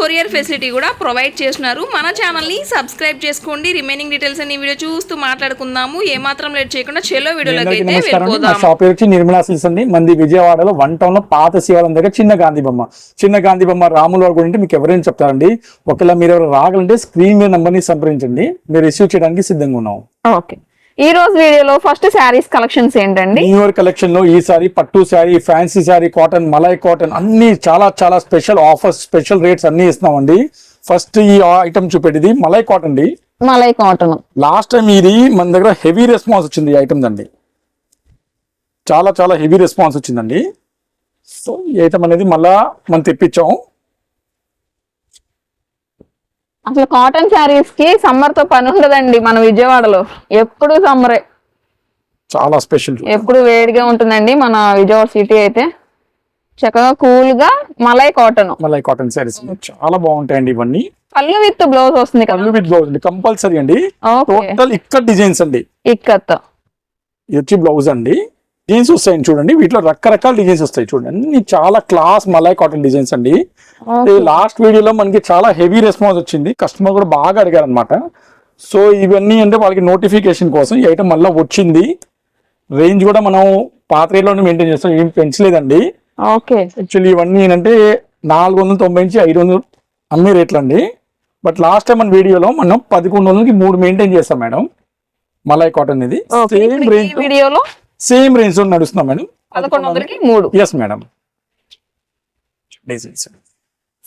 Courier facility కూడా provide చేస్తున్నారు. మన ఛానల్ని సబ్స్క్రైబ్ చేసుకోండి. రిమైనింగ్ డీటెయిల్స్ అన్ని వీడియో చూస్తూ మాట్లాడుకుందాము. ఏమాత్రం లేట్ చేయకుండా చెలో వీడియోలోకి అయితే వెళ్ళిపోదాం షాప్ పేరు వచ్చి నిర్మలా సిల్స్ అండి. మంది విజయవాడలో వన్ టౌన్లో పాత శివాలయం దగ్గర చిన్న గాంధీ బొమ్మ చిన్న గాంధీ బొమ్మ రాముల వారి గురించి మీకు ఎవరైనా చెప్తారండి? ఒకవేళ మీరు ఎవరు రాగలంటే స్క్రీన్ మీద నంబర్ని సంప్రదించండి. మీరు రిసీవ్ చేయడానికి సిద్ధంగా ఉన్నాం ఓకే. ఈ రోజు వీడియోలో ఫస్ట్ శారీస్ కలెక్షన్స్ ఏంటండి? న్యూ ఇయర్ కలెక్షన్లో ఈసారి పట్టు saree fancy saree cotton malai cotton అన్ని చాలా చాలా స్పెషల్ ఆఫర్స్ స్పెషల్ రేట్స్ అన్ని ఇస్తున్నామండి. ఫస్ట్ ఈ ఐటమ్ చూపెట్టిది మలై కాటన్ అండి మలై కాటన్ లాస్ట్ టైం ఇది మన దగ్గర హెవీ రెస్పాన్స్ వచ్చింది ఈ ఐటమ్ అండి చాలా చాలా హెవీ రెస్పాన్స్ వచ్చిందండి. సో ఈ ఐటమ్ అనేది మళ్ళా మనం తెప్పించాం. అసలు కాటన్ శారీస్కి సమ్మర్తో పని ఉండదండి మన విజయవాడలో. ఎప్పుడు సమ్మరే చాలా స్పెషల్ ఎప్పుడు వేడిగా ఉంటుందండి మన విజయవాడ సిటీ అయితే. చక్కగా కూల్గా మలై కాటన్ మళ్ళీ కాటన్ శారీస్ చాలా బాగుంటాయండి ఇవన్నీ. పళ్ళు విత్ బ్లౌజ్ వస్తుంది పళ్ళు విత్ బ్లౌజ్ అండి. కంపల్సరీ అండి. టోటల్ ఇక్కడ డిజైన్స్ అండి. ఇక్కత్ ఇది వచ్చి బ్లౌజ్ అండి. డిజైన్స్ వస్తాయండి చూడండి. వీటిలో రకరకాల డిజైన్స్ వస్తాయి చూడండి. అన్ని చాలా క్లాస్ మలై కాటన్ డిజైన్స్ అండి. లాస్ట్ వీడియోలో మనకి చాలా హెవీ రెస్పాన్స్ వచ్చింది. కస్టమర్ కూడా బాగా అడిగారు అనమాట సో ఇవన్నీ అంటే వాళ్ళకి నోటిఫికేషన్ కోసం ఈ ఐటమ్ మళ్ళీ వచ్చింది. రేంజ్ కూడా మనం పాత రేట్లోనే మెయింటైన్ చేస్తాం. ఏం పెంచలేదండి. ఓకే యాక్చువల్లీ ఇవన్నీ ఏంటంటే నాలుగు వందల తొంభై నుంచి ఐదు వందలు అమ్మే రేట్లు అండి. బట్ లాస్ట్ టైం మన వీడియోలో మనం పదకొండు వందలకి మూడు మెయింటైన్ చేస్తాం మేడం. మలై కాటన్ ఇది సేమ్ రేంజ్ వీడియోలో సేమ్ రేంజ్లో నడుస్తున్నాం మేడం. పదకొండు వందలకి మూడు. Yes madam. డిజైన్స్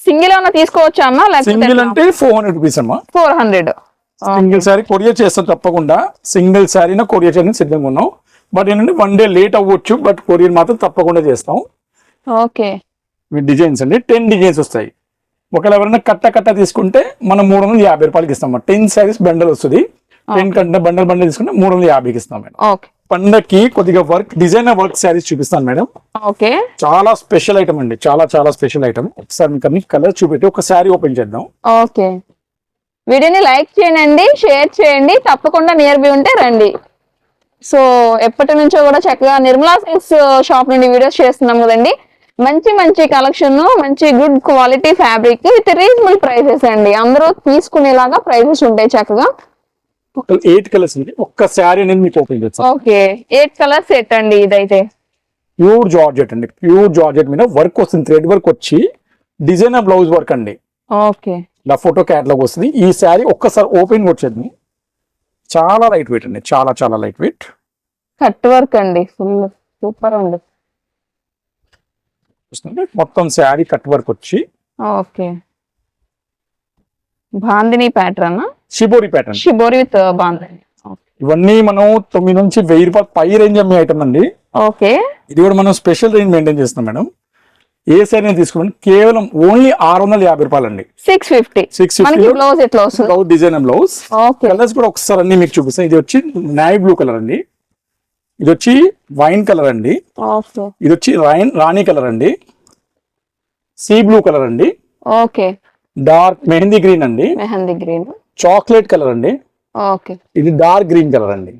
సింగిల్ తీసుకోవచ్చా అన్న సింగిల్ అంటే ఫోర్ హండ్రెడ్ రూపీస్ అమ్మా. Four hundred single saree courier చేస్తాం తప్పకుండా. సింగిల్ శారీనా కొరియర్ చేయడానికి సిద్ధంగా ఉన్నాం. బట్ ఏంటంటే వన్ డే లేట్ అవ్వచ్చు బట్ కొరియర్ మాత్రం తప్పకుండా చేస్తాం. ఓకే డిజైన్స్ అండి. టెన్ డిజైన్స్ వస్తాయి. ఒకవేళ ఎవరైనా కట్ట కట్ట తీసుకుంటే మనం మూడు వందల యాభై రూపాయలకి ఇస్తాం టెన్ శారీస్ బండల్ వస్తుంది. టెన్ కట్ట బండల్ బండల్ తీసుకుంటే మూడు వందల యాభైకి ఇస్తాం మేడం. ఓకే పండక్కి కొద్దిగా వర్క్ డిజైనర్ వర్క్ శారీస్ చూపిస్తాను మేడం. ఓకే. చాలా స్పెషల్ ఐటమ్ అండి. చాలా చాలా స్పెషల్ ఐటమ్. ఒకసారి మీకు అన్ని కలర్ చూపెట్టి ఒక శారీ ఓపెన్ చేద్దాం. ఓకే. వీడియోని లైక్ చేయండి షేర్ చేయండి తప్పకుండా నియర్ బై ఉంటే రండి. సో ఎప్పటి నుంచో కూడా చక్కగా నిర్మలా సిల్క్స్ షాప్ నుండి వీడియోస్ చేస్తున్నాం కదండి. మంచి మంచి కలెక్షన్ మంచి good quality fabric with reasonable prices అండి. అందరూ తీసుకునేలాగా ప్రైసెస్ ఉంటాయి చక్కగా. టోటల్ ఎయిట్ కలర్స్ అండి ఒక్క శారీ అనేది మీకు ఓపెన్ చేస్తాం. ఓకే. ఎయిట్ కలర్ సెట్ అండి ఇదైతే. ప్యూర్ జార్జెట్ అండి. ప్యూర్ జార్జెట్ మీద వర్క్ వస్తుంది. థ్రెడ్ వర్క్ వచ్చి డిజైనర్ బ్లౌజ్ వర్క్ అండి. ఓకే. ఇలా ఫోటో క్యాట్లాగ్ వస్తుంది. ఈ శారీ ఒక్కసారి ఓపెన్ వచ్చేది చాలా లైట్ వెయిట్ అండి. చాలా చాలా లైట్ వెయిట్ కట్ వర్క్ అండి. ఫుల్ సూపర్ ఉంది. మొత్తం శారీ కట్ వర్క్ వచ్చి okay. Bandhani pattern shibori pattern shibori with ఇవన్నీ మనం తొమ్మిది నుంచి వెయ్యి రూపాయలు పై రేంజ్ అమ్మే ఐటమ్ అండి. ఓకే ఇది కూడా మనం స్పెషల్ రేంజ్ మెయింటైన్ చేస్తున్నాం మేడం. ఏ శారీ తీసుకోండి. కేవలం ఓన్లీ ఆరు వందల యాభై రూపాయలు అండి సిక్స్ ఫిఫ్టీ సిక్స్ బ్లౌజ్ ఎట్లా వస్తుంది? Blouse design blouse okay colours కూడా ఒకసారి అన్ని మీకు చూపిస్తాను. ఇది వచ్చి నావీ బ్లూ కలర్ అండి. ఇది వచ్చి వైన్ కలర్ అండి. ఇది వచ్చి రాయన్ రాణి కలర్ అండి. సీ బ్లూ కలర్ అండి. ఓకే డార్క్ మెహందీ గ్రీన్ అండి. మెహందీ గ్రీన్ చాక్లెట్ కలర్ అండి. ఇది డార్క్ గ్రీన్ కలర్ అండి.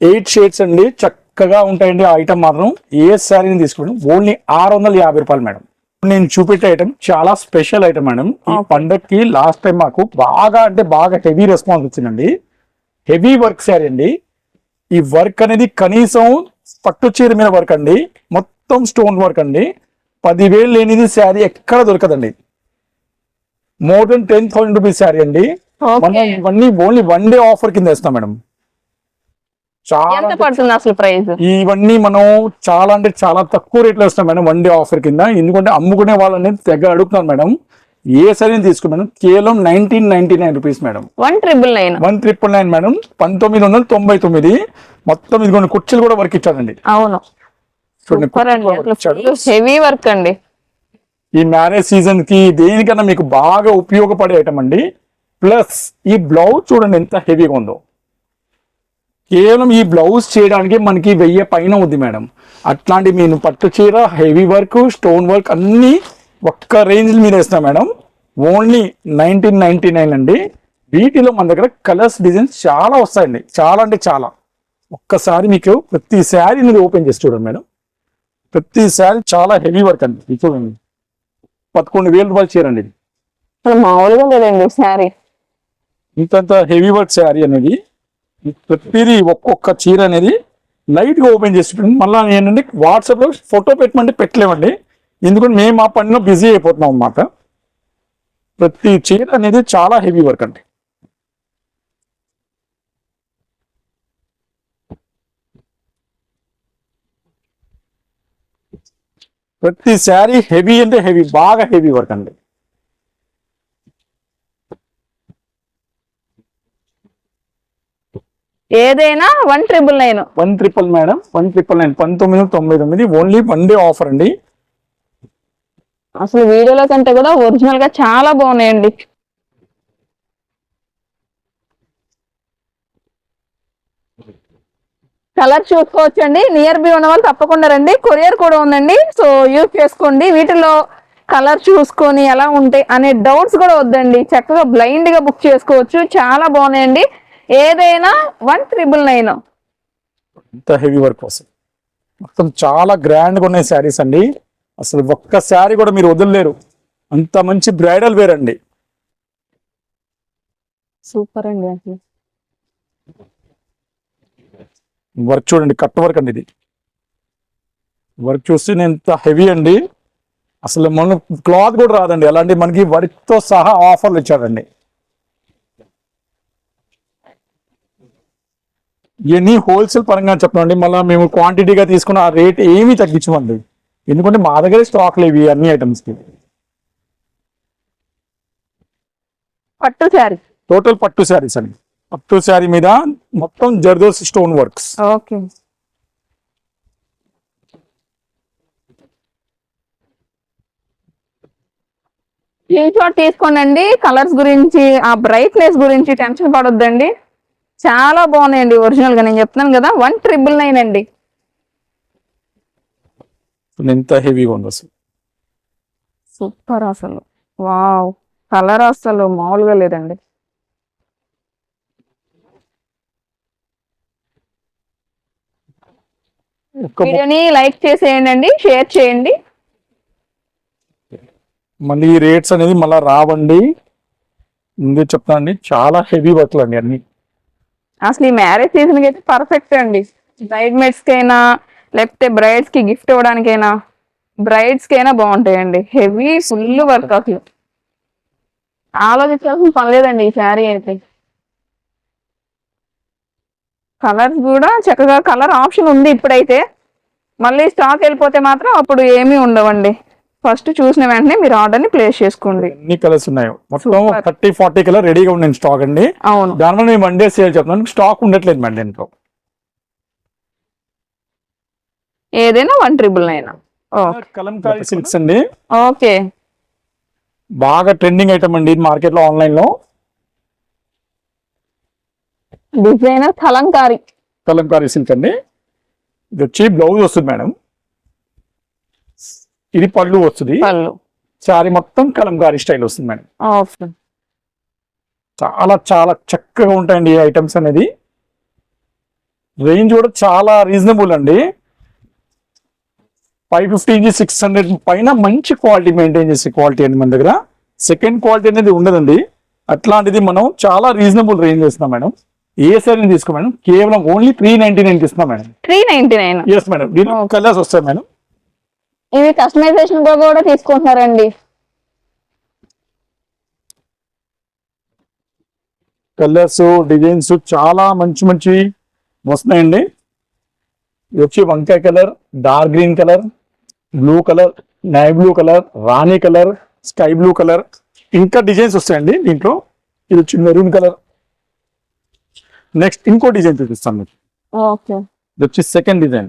ఎయిట్ షేడ్స్ అండి. చక్కగా ఉంటాయండి ఆ ఐటమ్ మాత్రం. ఏ శారీని తీసుకోండి. ఓన్లీ ఆరు వందల యాభై రూపాయలు మేడం. నేను చూపెట్టే ఐటమ్. చాలా స్పెషల్ ఐటమ్ మేడం. ఈ పండక్కి లాస్ట్ టైం మాకు బాగా అంటే బాగా హెవీ రెస్పాన్స్ వచ్చిందండి. హెవీ వర్క్ శారీ అండి. ఈ వర్క్ అనేది కనీసం పట్టు చీర మీద వర్క్ అండి. మొత్తం స్టోన్ వర్క్ అండి. పదివేలు లేనిది శారీ ఎక్కడ దొరకదండి. More than ten thousand rupees saree అండి. మనం ఇవన్నీ ఓన్లీ వన్ డే ఆఫర్ కింద ఇస్తాం మేడం. చాలా ఎంత అంటే పడుతుంది అసలు ప్రైస్? ఇవన్నీ మనం చాలా అంటే చాలా తక్కువ రేట్లో ఇస్తాం మేడం వన్ డే ఆఫర్ కింద. ఎందుకంటే అమ్ముకునే వాళ్ళని తెగ అడుగుతున్నారు మేడం. ఏ సరైన తీసుకుని మేడం కేవలం nineteen ninety nine rupees madam. One triple nine. One triple nine madam పంతొమ్మిది వందల తొంభై తొమ్మిది మొత్తం ఇదిగోండి కుర్చీలు కూడా వర్క్ ఇచ్చాడండి. అవును. హెవీ వర్క్ అండి. ఈ మ్యారేజ్ సీజన్కి దేనికన్నా మీకు బాగా ఉపయోగపడే ఐటమ్ అండి. ప్లస్ ఈ బ్లౌజ్ చూడండి ఎంత హెవీగా ఉందో. కేవలం ఈ బ్లౌజ్ చేయడానికి మనకి వెయ్యి పైన ఉంది మేడం. అట్లాంటి నేను పట్టు చీర హెవీ వర్క్ స్టోన్ వర్క్ అన్ని ఒక్క రేంజ్ మీద వేస్తాం madam. Only nineteen ninety nine అండి వీటిలో మన దగ్గర కలర్స్ డిజైన్స్ చాలా వస్తాయండి. చాలా అంటే చాలా. ఒక్కసారి మీకు ప్రతి శారీ మీరు ఓపెన్ చేసి చూడండి మేడం. ప్రతి శారీ చాలా హెవీ వర్క్ అండి. చూడండి. పదకొండు వేల రూపాయలు చీర అండి ఇది. మామూలుగా లేదండి శారీ. ఇంతంత హెవీ వర్క్ శారీ అనేది ప్రతిదీ ఒక్కొక్క చీర అనేది లైట్గా ఓపెన్ చేసి. మళ్ళా ఏంటంటే వాట్సాప్లో ఫోటో పెట్టమంటే పెట్టలేమండి. ఎందుకంటే మేము ఆ పనిలో బిజీ అయిపోతున్నాం అన్నమాట. ప్రతి చీర అనేది చాలా హెవీ వర్క్ అండి. ప్రతి శారీ హెవీ అంటే హెవీ బాగా హెవీ వర్క్ అండి. ఏదైనా one triple nine. One triple madam one triple nine పంతొమ్మిది తొంభై తొమ్మిది ఓన్లీ వన్ డే ఆఫర్ అండి. అసలు వీడియోలో కంటే కూడా ఒరిజినల్గా చాలా బాగున్నాయండి. కలర్ చూసుకోవచ్చండి. నియర్ బై ఉన్న వాళ్ళు తప్పకుండా రండి. కొరియర్ కూడా ఉందండి. సో యూజ్ చేసుకోండి. వీటిలో కలర్ చూసుకొని ఎలా ఉంటాయి అనే డౌట్స్ కూడా వద్దండి. చక్కగా బ్లైండ్గా బుక్ చేసుకోవచ్చు. చాలా బాగున్నాయండి. ఏదైనా one triple nine heavy work వస్తుంది మొత్తం చాలా గ్రాండ్గా ఉన్నాయి శారీస్ అండి. అసలు ఒక్క శారీ కూడా మీరు వదలలేరు. అంత మంచి బ్రైడల్ వేర్ అండి. సూపర్ అండి అసలు వర్క్ చూడండి కట్ వర్క్ అండి ఇది. వర్క్ చూస్తే ఎంత హెవీ అండి. అసలు మన క్లాత్ కూడా రాదండి. అలాంటి మనకి వర్క్తో సహా ఆఫర్లు ఇచ్చాడండి. ఇవన్నీ హోల్సేల్ పరంగా చెప్తామండి మళ్ళీ మేము క్వాంటిటీగా తీసుకున్న ఆ రేట్ ఏమీ తగ్గించమండి. ఎందుకంటే మా దగ్గర స్టాక్ లేవు అన్ని ఐటమ్స్కి పట్టు శారీ టోటల్ పట్టు శారీస్ అండి. పట్టు శారీ మీద మొత్తం జర్దోస్ స్టోన్ వర్క్స్. ఓకే. తీసుకోండి కలర్స్ గురించి ఆ బ్రైట్నెస్ గురించి టెన్షన్ పడొద్దండి. చాలా బాగున్నాయండి ఒరిజినల్గా నేను చెప్తున్నాను కదా వన్ ట్రిపుల్ నైన్ అండి. ఎంత హెవీగా ఉంది అసలు. సూపర్ అసలు. వావ్. కలర్ అసలు మామూలుగా లేదండి ఒక్క మొ- వీడియోని లైక్ చేసేయండి అండి షేర్ చేయండి. మళ్ళీ ఈ రేట్స్ అనేది మళ్ళీ రావండి. ముందే చెప్తానండి చాలా హెవీ వర్క్లు అండి అన్ని. అసలు ఈ మ్యారేజ్ సీజన్కి అయితే పర్ఫెక్ట్ అండి. బ్రైడ్ మేడ్స్ కైనా లేకపోతే బ్రైడ్స్కి గిఫ్ట్ ఇవ్వడానికైనా బ్రైడ్స్ కైనా బాగుంటాయండి. హెవీ ఫుల్ వర్క్ అసలు. ఆలోచించాల్సిన పని లేదండి ఈ శారీ అయితే. కలర్స్ కూడా చక్కగా కలర్ ఆప్షన్ ఉంది ఇప్పుడైతే. మళ్ళీ స్టాక్ వెళ్ళిపోతే మాత్రం అప్పుడు ఏమీ ఉండవండి. ఫస్ట్ చూసిన వెంటనే మీరు ఆర్డర్ని ప్లేస్ చేసుకోండి. ఎన్ని కలర్స్ ఉన్నాయో. మొత్తం. థర్టీ ఫార్టీ కలర్ రెడీగా ఉండండి స్టాక్ అండి. అవును. దానివల్ల నేను వన్ డే సేల్ చెప్తున్నాను స్టాక్ ఉండట్లేదు మేడం దీంట్లో. ఏదైనా one triple nine okay Kalamkari silks అండి. ఓకే బాగా ట్రెండింగ్ ఐటమ్ అండి మార్కెట్లో ఆన్లైన్లో. డిజైనర్ కలంకారీ కలంకారీ సిల్క్ అండి. ఇది వచ్చి బ్లౌజ్ వస్తుంది మేడం. ఇది పళ్ళు వస్తుంది. పళ్ళు. శారీ మొత్తం కలంకారీ స్టైల్ వస్తుంది మేడం. చాలా చాలా చక్కగా ఉంటాయండి ఈ ఐటమ్స్ అనేది. రేంజ్ కూడా చాలా రీజనబుల్ అండి. ఫైవ్ ఫిఫ్టీ నుంచి సిక్స్ హండ్రెడ్ పైన మంచి క్వాలిటీ మెయింటైన్ చేసే క్వాలిటీ అండి మన దగ్గర. సెకండ్ క్వాలిటీ అనేది ఉండదండి. అట్లాంటిది మనం చాలా రీజనబుల్ రేంజ్ ఇస్తున్నాం మేడం. ఏ సారీ తీసుకో మేడం? కేవలం ఓన్లీ త్రీ నైన్టీ నైన్ ఇస్తున్నాం madam. Three ninety nine yes madam దీంట్లో కలర్స్ వస్తాయి మేడం. ఇవి కస్టమైజేషన్ కూడా తీసుకుంటున్నారండి. కలర్స్ డిజైన్స్ చాలా మంచి మంచి వస్తున్నాయండి. ఇది వచ్చి వంకాయ colour dark green colour blue colour navy blue colour రాణి కలర్ స్కై బ్లూ కలర్ ఇంకా డిజైన్స్ వస్తాయండి దీంట్లో. ఇది వచ్చి మెరూన్ కలర్ నెక్స్ట్ ఇంకో డిజైన్ చూపిస్తాను మీకు. ఓకే. ఇది వచ్చి సెకండ్ డిజైన్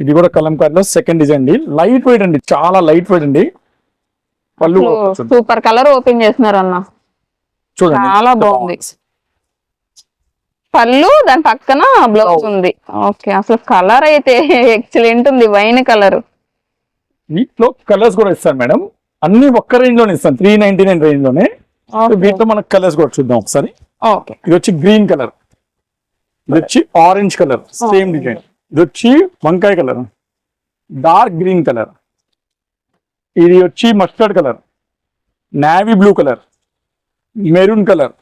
ఇది కూడా కలంకారీలో సెకండ్ డిజైన్ అండి. లైట్ వెయిట్ అండి చాలా లైట్ వెయిట్ అండి. పళ్ళు సూపర్ కలర్ ఓపెన్ చేస్తున్నారు అన్న చూడండి. చాలా బాగుంది. పళ్ళు దాని పక్కన బ్లౌజ్ ఉంది. ఓకే అసలు కలర్ అయితే ఎక్సలెంట్ ఉంది వైన్ కలర్ వీటిలో కలర్స్ కూడా ఇస్తాను మేడం. అన్ని ఒక్క రేంజ్లోనే ఇస్తాను త్రీ నైన్టీ నైన్ రేంజ్లోనే వీటిలో మనకు కలర్స్ కూడా చూద్దాం ఒకసారి. ఇది వచ్చి గ్రీన్ కలర్ ఇది వచ్చి ఆరెంజ్ కలర్ సేమ్ డిజైన్ ఇది వచ్చి వంకాయ కలర్ డార్క్ గ్రీన్ కలర్ ఇది వచ్చి mustard colour navy blue colour maroon colour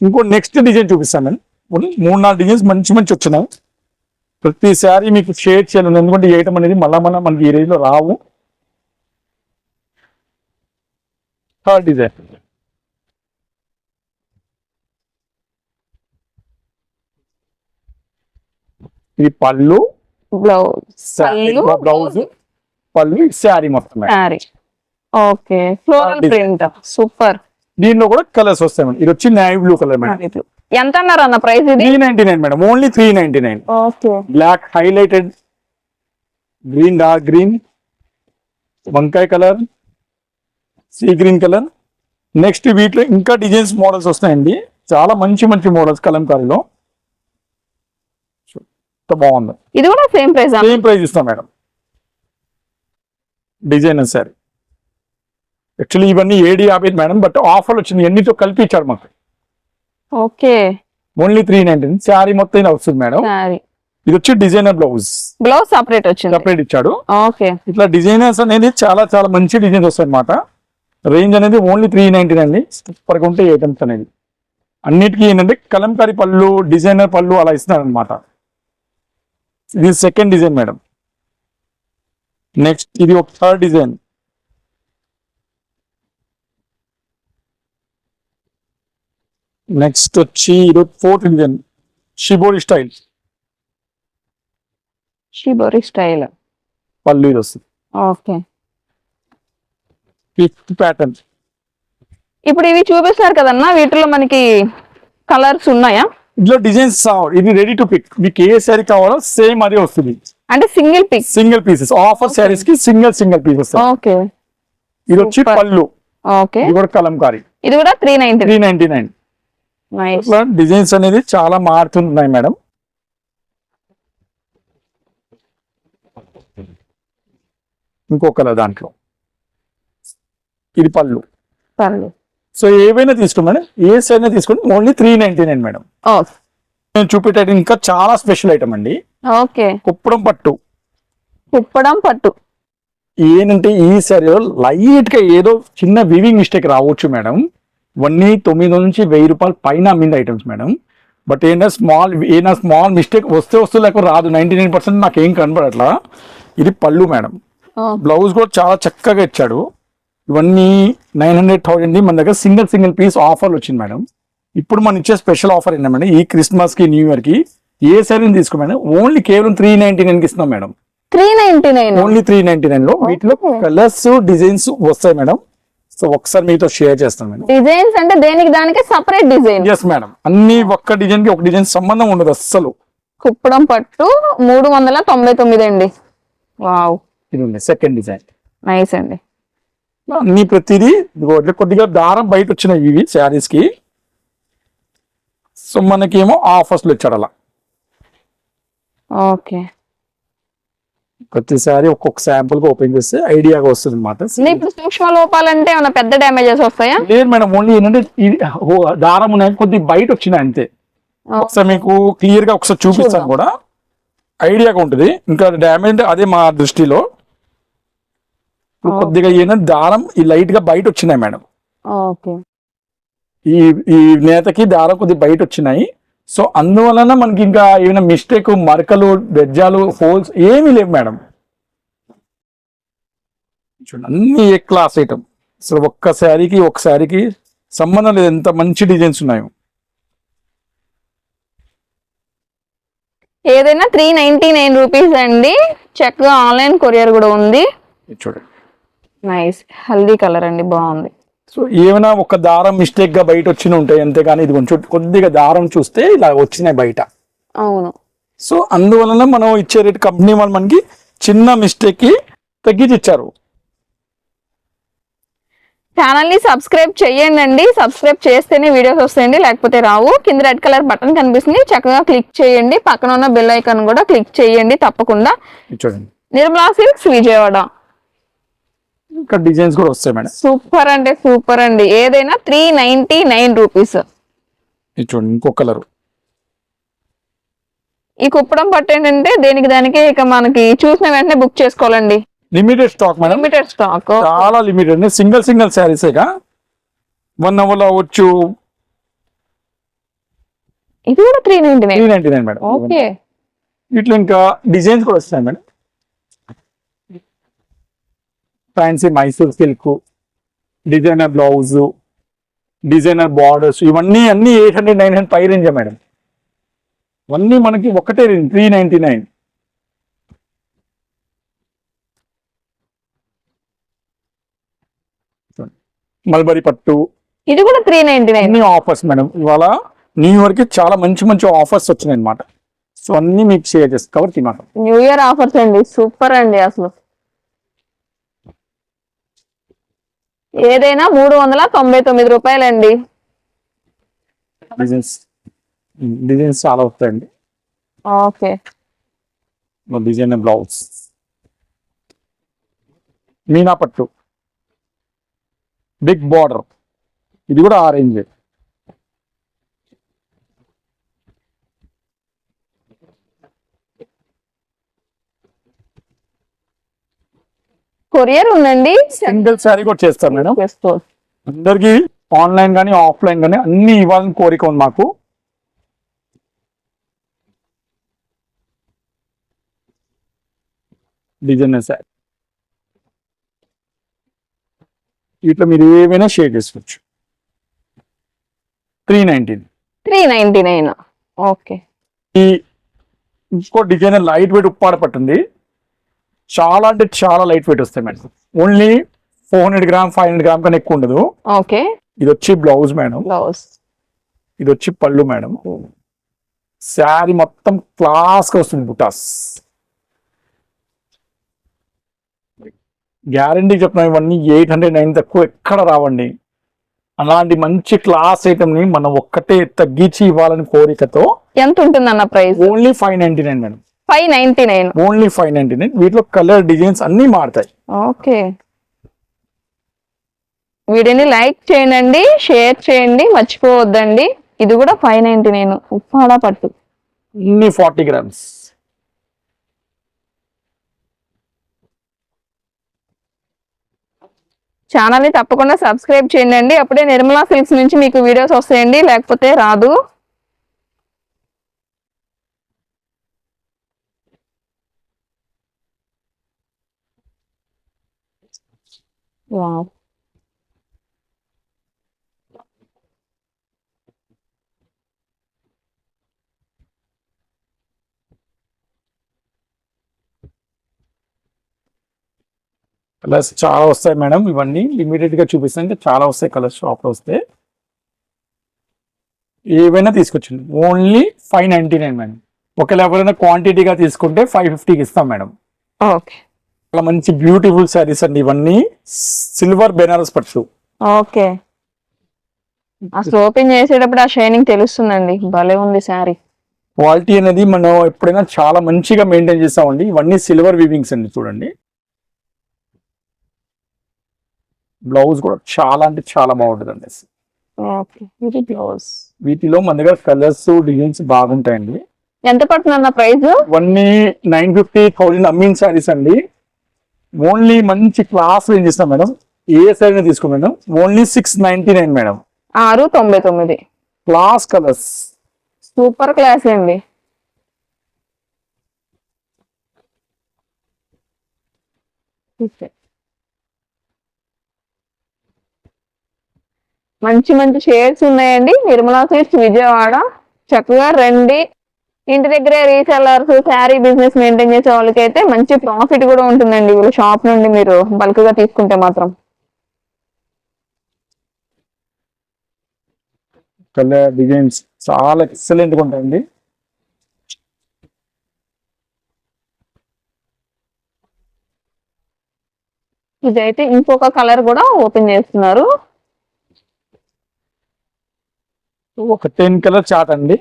ఇంకో నెక్స్ట్ డిజైన్ చూపిస్తాను నేను. ఇప్పుడు మూడు నాలుగు డిజైన్స్ మంచి మంచి వచ్చినాయి. ప్రతిసారి మీకు షేర్ చేయాలి. ఎందుకంటే ఈ ఐటమ్ అనేది మళ్ళా మళ్ళీ మనకి ఈ రేంజ్లో రావు. థర్డ్ డిజైన్ ఇది పళ్ళు బ్లౌజ్ బ్లౌజ్ పళ్ళు? శారీ మొత్తం. Saree. Okay. Floral. Print super. దీనిలో కూడా కలర్స్ వస్తాయి మేడం. ఇది వచ్చి నావీ బ్లూ కలర్ మేడం. ఎంత అన్నారు అన్న ప్రైస్ ఇది? Three ninety nine madam. Only three ninety nine okay. Black highlighted green dark green వంకాయ colour sea green colour. Next వీటిలో ఇంకా డిజైన్స్ మోడల్స్ వస్తాయండి. చాలా మంచి మంచి మోడల్స్ కలంకారీలో. బాగుంది. ఇది కూడా సేమ్ ప్రైస్ సేమ్ ప్రైస్ ఇస్తాం మేడం. డిజైనర్ సారీ యాక్చువల్లీ ఇవన్నీ ఏడి యాభై మేడం బట్ ఆఫర్ వచ్చింది ఎన్నితో కలిపి ఇచ్చాడు మాకు. Okay. Only three nineteen saree మొత్తం ఇలా వస్తుంది మేడం. ఇది వచ్చి డిజైనర్ బ్లౌజ్. బ్లౌజ్ సపరేట్ వచ్చింది. సపరేట్ ఇచ్చాడు. ఓకే. ఇట్లా డిజైనర్స్ అనేది చాలా చాలా మంచి డిజైన్స్ వస్తాయి అనమాట రేంజ్ అనేది ఓన్లీ త్రీ నైన్టీన్ అండి. సూపర్గా ఉంటాయి ఐటమ్స్ అనేది. అన్నిటికీ ఏంటంటే కలంకారీ పళ్ళు డిజైనర్ పళ్ళు అలా ఇస్తున్నారు అనమాట ఇది సెకండ్ డిజైన్ మేడం నెక్స్ట్ ఇది ఒక థర్డ్ డిజైన్ నెక్స్ట్ వచ్చి ఇది fourth design shibori style shibori style పళ్ళు ఇది వస్తుంది. ఓకే ఫిఫ్త్ ప్యాటర్న్ ఇప్పుడు ఇవి చూపిస్తారు కదన్నా వీటిలో మనకి కలర్స్ ఉన్నాయా? ఇందులో డిజైన్స్ ఇది రెడీ టు పిక్ మీకు ఏ శారీ కావాలో సేమ్ అదే వస్తుంది. అంటే single pick single pieces offer శారీస్కి సింగిల్ సింగిల్ పీసెస్ ఓకే ఇది వచ్చి. పళ్ళు. ఓకే ఇది కూడా కలంకారీ. ఇది కూడా three ninety three ninety nine nice ఇట్లా డిజైన్స్ అనేది చాలా మారుతున్నాయి మేడం. ఇంకో కలర్ దాంట్లో. ఇది పళ్ళు. పర్లేదు సో ఏవైనా తీసుకోండి ఏ సైడ్ తీసుకోండి. Only three ninety nine madam నేను చూపెట్టేది ఇంకా చాలా స్పెషల్ ఐటమ్ అండి. ఓకే. కుప్పడం పట్టు. కుప్పడం పట్టు. ఏంటంటే ఈ సారీలో లైట్గా ఏదో చిన్న వివింగ్ మిస్టేక్ రావచ్చు మేడం. ఇవన్నీ తొమ్మిది నుంచి వెయ్యి రూపాయలు పైన అమ్మింది ఐటమ్స్ మేడం. బట్ ఏదైనా స్మాల్ ఏదైనా స్మాల్ మిస్టేక్ వస్తే వస్తూ లేకపోతే రాదు. నైన్టీ నైన్ పర్సెంట్ నాకు ఏం కనబడట్లా. ఇది పళ్ళు మేడం. బ్లౌజ్ కూడా చాలా చక్కగా ఇచ్చాడు. ఇవన్నీ నైన్ హండ్రెడ్ థౌసండ్ మన దగ్గర సింగిల్ సింగిల్ పీస్ ఆఫర్ వచ్చింది మేడం. ఇప్పుడు మనం ఇచ్చే స్పెషల్ ఆఫర్ ఏంటంటే ఈ క్రిస్మస్కి న్యూ ఇయర్కి ఏ శారీని తీసుకో మేడం? ఓన్లీ కేవలం త్రీ నైన్టీ నైన్కి ఇస్తున్నాం madam. Three ninety nine only three ninety నైన్లో వీటిలో. కలర్స్ డిజైన్స్ వస్తాయి మేడం. సో ఒకసారి మీతో షేర్ చేస్తాను మేడం. డిజైన్స్ అంటే దేనికి దానికి సపరేట్ డిజైన్. Yes madam. అన్ని ఒక్క డిజైన్కి ఒక డిజైన్ సంబంధం ఉండదు అస్సలు. కుప్పడం పట్టు మూడు వందల తొంభై తొమ్మిది అండి వావ్. ఇది సెకండ్ డిజైన్ నైస్ అండి. అన్ని ప్రతిదీ ఇదిగో కొద్దిగా దారం బయట వచ్చినాయి ఇవి శారీస్కి. సో మనకేమో ఆఫర్స్లో ఇచ్చాడు అలా. ఓకే. ప్రతిసారి ఒక్కొక్క శాంపుల్గా ఓపెన్ చేస్తే ఐడియాగా వస్తుంది అనమాట సూక్ష్మ లోపాలంటే పెద్ద డ్యామేజెస్ వస్తాయా? లేదు మేడం ఓన్లీ ఏంటంటే దారం ఉన్నాయి కొద్దిగా బయట వచ్చినాయి అంతే. ఒకసారి మీకు క్లియర్గా ఒకసారి చూపిస్తాను. కూడా. ఐడియాగా ఉంటుంది. ఇంకా డ్యామేజ్ అదే మా దృష్టిలో. ఇప్పుడు కొద్దిగా ఏంటంటే దారం ఈ లైట్గా బయట వచ్చినాయి మేడం. ఈ ఈ నేతకి దారం కొద్దిగా బయట వచ్చినాయి. సో అందువలన మనకి ఇంకా ఏమైనా మిస్టేక్ మరకలు బెజ్జాలు హోల్స్ ఏమీ లేవు మేడం. చూడండి అన్ని ఏ క్లాస్ ఐటమ్ అసలు ఒక్క శారీకి ఒక శారీకి సంబంధం లేదు ఎంత మంచి డిజైన్స్ ఉన్నాయో. ఏదైనా త్రీ నైన్టీ నైన్ రూపీస్ అండి చక్కగా ఆన్లైన్ కొరియర్ కూడా ఉంది. చూడండి. నైస్ హెల్దీ కలర్ అండి బాగుంది. సో ఏమైనా ఒక దారం మిస్టేక్గా బయట వచ్చిన ఉంటాయి అంతేగాని ఇది కొంచెం కొద్దిగా దారం చూస్తే ఇలా వచ్చినాయి బయట. అవును. సో అందువలన మనం ఇచ్చే రేట్ కంపెనీ వాళ్ళు మనకి చిన్న మిస్టేక్కి తగ్గించి ఇచ్చారు ఛానల్ని సబ్స్క్రైబ్ చేయండి అండి సబ్స్క్రైబ్ చేస్తేనే వీడియోస్ వస్తాయండి లేకపోతే రావు. కింద రెడ్ కలర్ బటన్ కనిపిస్తుంది చక్కగా క్లిక్ చేయండి. పక్కన ఉన్న బెల్ ఐకాన్ కూడా క్లిక్ చేయండి తప్పకుండా. నిర్మలా సిల్క్స్ విజయవాడ ఇంకా డిజైన్స్ కూడా వస్తాయి మేడం. సూపర్ అంటే సూపర్ అండి. ఏదైనా త్రీ నైన్టీ నైన్ రూపీస్ ఇది చూడండి ఇంకో కలర్. ఈ కుప్పడం పట్టు ఏంటంటే దేనికి దానికి ఇక మనకి చూసిన వెంటనే బుక్ చేసుకోవాలండి. Limited stock madam. Limited stock చాలా limited single single sarees one అవర్లో వచ్చు ఇది కూడా three ninety three nine ninety nine madam. Okay వీటిలో ఇంకా డిజైన్స్ కూడా వస్తాయి madam. Fancy Mysore silk designer blouse designer borders ఇవన్నీ అన్ని ఎయిట్ హండ్రెడ్ నైన్ హండ్రెడ్ పై రేంజే మేడం ఇవన్నీ మనకి ఒకటే range three ninety nine mulberry పట్టు. ఇది కూడా three ninety nine offers madam ఇవాళ న్యూ ఇయర్కి చాలా మంచి మంచి ఆఫర్స్ వచ్చినాయి అనమాట సో అన్ని మీకు షేర్ చేస్తాను కాబట్టి న్యూ ఇయర్ ఆఫర్స్ అండి. సూపర్ అండి అసలు. ఏదైనా మూడు వందల తొంభై తొమ్మిది రూపాయలండి. డిజైన్స్ డిజైన్స్ చాలా వస్తాయండి. ఓకే. Design blouse. మీనా పట్టు బిగ్ బార్డర్. ఇది కూడా ఆరెంజ్ కొరియర్ ఉందండి. సింగిల్ శారీ కూడా చేస్తాం మేడం. అందరికి ఆన్లైన్ కానీ ఆఫ్లైన్ కానీ అన్ని ఇవ్వాలని కోరిక ఉంది మాకు. డిజైనర్ శారీ. ఇట్లా మీరు ఏమైనా షేర్ చేసుకోవచ్చు. Three nineteen three ninety nine okay. ఈ ఇంకో డిజైనర్ లైట్ వెయిట్ ఉప్పాడ పట్టుంది. చాలా అంటే చాలా లైట్ వెయిట్ వస్తాయి madam only four hundred gram five hundred gram కన్నా ఎక్కువ ఉండదు. ఓకే. ఇది వచ్చి బ్లౌజ్ మేడం బ్లౌజ్ ఇది వచ్చి పళ్ళు మేడం శారీ మొత్తం క్లాస్గా వస్తుంది బుటాస్. గ్యారంటీ చెప్తున్నా ఇవన్నీ ఎయిట్ హండ్రెడ్ నైన్ తక్కువ ఎక్కడ రావండి. అలాంటి మంచి క్లాస్ ఐటమ్ని మనం ఒక్కటే తగ్గించి ఇవ్వాలని కోరికతో ఎంత ఉంటుందన్న price? Only five ninety nine madam five ninety nine. Only five ninety nine. వీటిలో కలర్ డిజైన్స్ అన్ని మారుతాయి. ఓకే. వీడియోని లైక్ చేయండి షేర్ చేయండి మర్చిపోవద్దండి. ఇది కూడా ఫైవ్ నైన్టీ నైన్. ఉప్పాడ పట్టు. అన్ని ఫార్టీ గ్రామ్స్. ఛానల్ని తప్పకుండా సబ్స్క్రైబ్ చేయండి. అప్పుడే నిర్మలా సిల్క్స్ నుంచి మీకు వీడియోస్ వస్తాయండి. లేకపోతే రాదు. వావ్ కలర్స్ చాలా వస్తాయి మేడం ఇవన్నీ. లిమిటెడ్గా చూపిస్తాను చాలా వస్తాయి కలర్స్ షాప్లో వస్తే. ఏవైనా తీసుకొచ్చండి. Only five ninety nine madam. ఒకవేళ ఎవరైనా క్వాంటిటీగా తీసుకుంటే ఫైవ్ ఫిఫ్టీకి ఇస్తాం మేడం. ఓకే చాలా మంచి బ్యూటిఫుల్ శారీస్ అండి ఇవన్నీ. సిల్వర్ బెనారస్ పట్టు. ఓకే. అసలు ఓపెన్ చేసేటప్పుడు ఆ షైనింగ్ తెలుస్తుందండి. భలే ఉంది శారీ క్వాలిటీ అనేది మనం ఎప్పుడైనా చాలా మంచిగా మెయింటైన్ చేస్తామండి. ఇవన్నీ సిల్వర్ వీవింగ్స్ అండి చూడండి. బ్లౌజ్ కూడా చాలా అంటే చాలా బాగుంటుంది అండి ఇది బ్లౌజ్ వీటిలో మన దగ్గర కలర్స్ డిజైన్స్ బాగుంటాయండి. ఎంత పడుతుందన్న ప్రైస్ ఇవన్నీ నైన్ ఫిఫ్టీ థౌజండ్ అమ్మిన్ శారీస్ అండి. ఓన్లీ మంచి క్లాస్ రేంజ్ ఇస్తాం మేడం? ఏ సైజ్ తీసుకో madam? Only six ninety nine madam. ఆరు తొంభై తొమ్మిది. Class colours. సూపర్ క్లాస్ అండి. మంచి మంచి షేడ్స్ ఉన్నాయండి. నిర్మలా స్వీట్స్ విజయవాడ. చక్కగా రండి. ఇంటి దగ్గరే రీసెల్లర్స్ శారీ బిజినెస్ మెయింటైన్ చేసే వాళ్ళకైతే మంచి ప్రాఫిట్ కూడా ఉంటుందండి వీళ్ళ షాప్ నుండి మీరు బల్క్గా తీసుకుంటే మాత్రం. కలర్ డిజైన్స్ చాలా ఎక్సలెంట్గా ఉంటాయండి. ఇదైతే ఇంకొక కలర్ కూడా ఓపెన్ చేస్తున్నారు. ఒక టెన్ కలర్ చార్ట్ అండి.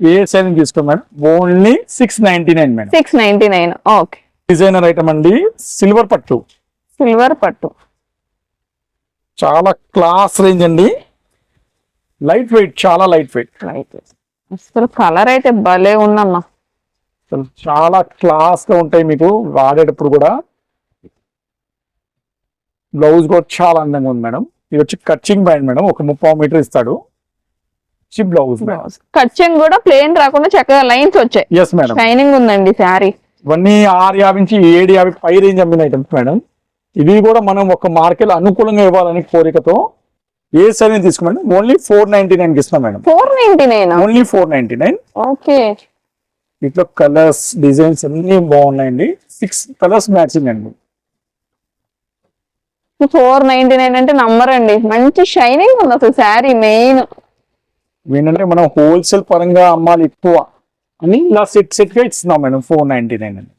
ఏ సైజ్ తీసుకోండి madam? Only six ninety nine madam. Six ninety nine okay designer item అండి సిల్వర్ పట్టు. సిల్వర్ పట్టు. చాలా క్లాస్ రేంజ్ అండి. లైట్ వెయిట్ చాలా లైట్ వెయిట్ లైట్ అసలు కలర్ అయితే భలే ఉందమ్మా. అసలు చాలా క్లాస్గా ఉంటాయి మీకు వాడేటప్పుడు కూడా. బ్లౌజ్ కూడా చాలా అందంగా ఉంది మేడం. ఇది వచ్చి కచ్చింగ్ బ్యాండ్ మేడం ఒక ముప్పై మీటర్ ఇస్తాడు. బ్లౌజ్ కచ్చింగ్ కూడా ప్లేన్ రాకుండా చక్కగా లైన్స్ వచ్చాయి. ఎస్ మేడం షైనింగ్ ఉందండి శారీ. ఇవన్నీ ఆరు యాభై నుంచి ఏడు యాభై పై రేంజ్ అమ్మిన ఐటమ్స్ మేడం ఇవి కూడా మనం ఒక మార్కెట్ అనుకూలంగా ఇవ్వాలని కోరికతో ఏ సరైన తీసుకోండి ఓన్లీ ఫోర్ నైన్టీ నైన్ ఇస్తాం madam four ninety nine only four ninety nine okay వీటిలో కలర్స్ డిజైన్స్ అన్ని బాగున్నాయండి. సిక్స్ కలర్స్ మ్యాచింగ్ అండి. ఫోర్ నైన్టీ నైన్ అంటే నంబర్ అండి మంచి షైనింగ్ ఉంది అసలు శారీ మెయిన్ ఏంటంటే మనం హోల్సేల్ పరంగా అమ్మాలి ఎక్కువ అని ఇలా సెట్ సెట్గా ఇస్తున్నాం మేడం ఫోర్ నైంటీ నైన్ అని.